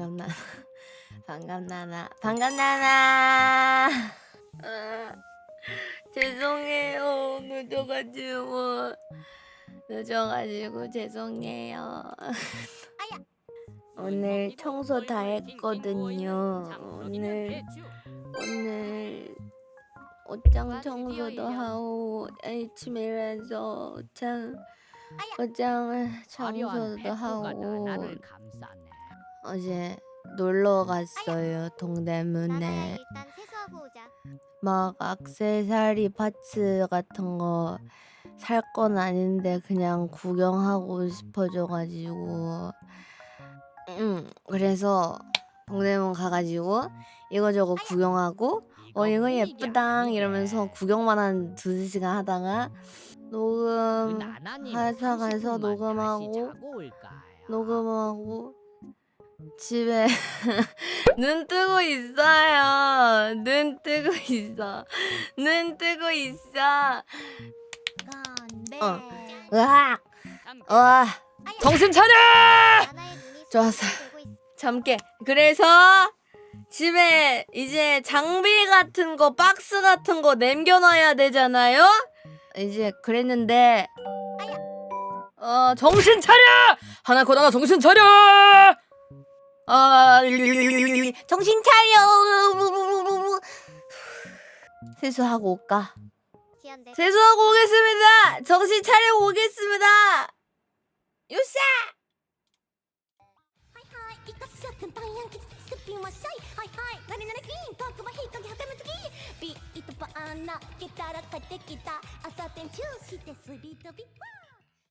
반갑나나 반갑나나 반갑나나. 아, 죄송해요. 늦어가지고. 늦어가지고 죄송해요. 오늘 청소 다 했거든요. 오늘 오늘 옷장 청소도 하고 아침이라서 옷장 옷장 청소도 하고 어제 놀러 갔어요 동대문에. 일단 세수하고 오자. 막 악세사리 파츠 같은 거 살 건 아닌데 그냥 구경하고 싶어져가지고. 음 그래서 동대문 가가지고 이거저거 구경하고 어 이거 예쁘당 이러면서 구경만 한 두세 시간 하다가 녹음 회사 가서 녹음하고 녹음하고 집에 눈 뜨고 있어요. 눈 뜨고 있어. 눈 뜨고 있어. 건배. 어. 으악! 와 정신 차려! 좋았어. 잠게. 그래서 집에 이제 장비 같은 거 박스 같은 거 남겨놔야 되잖아요. 이제 그랬는데 어 정신 차려! 하나 코다나 정신 차려! 아 정신 차려! 세수하고 올까? 세수하고 오겠습니다. 정신 차리고 오겠습니다. 유사!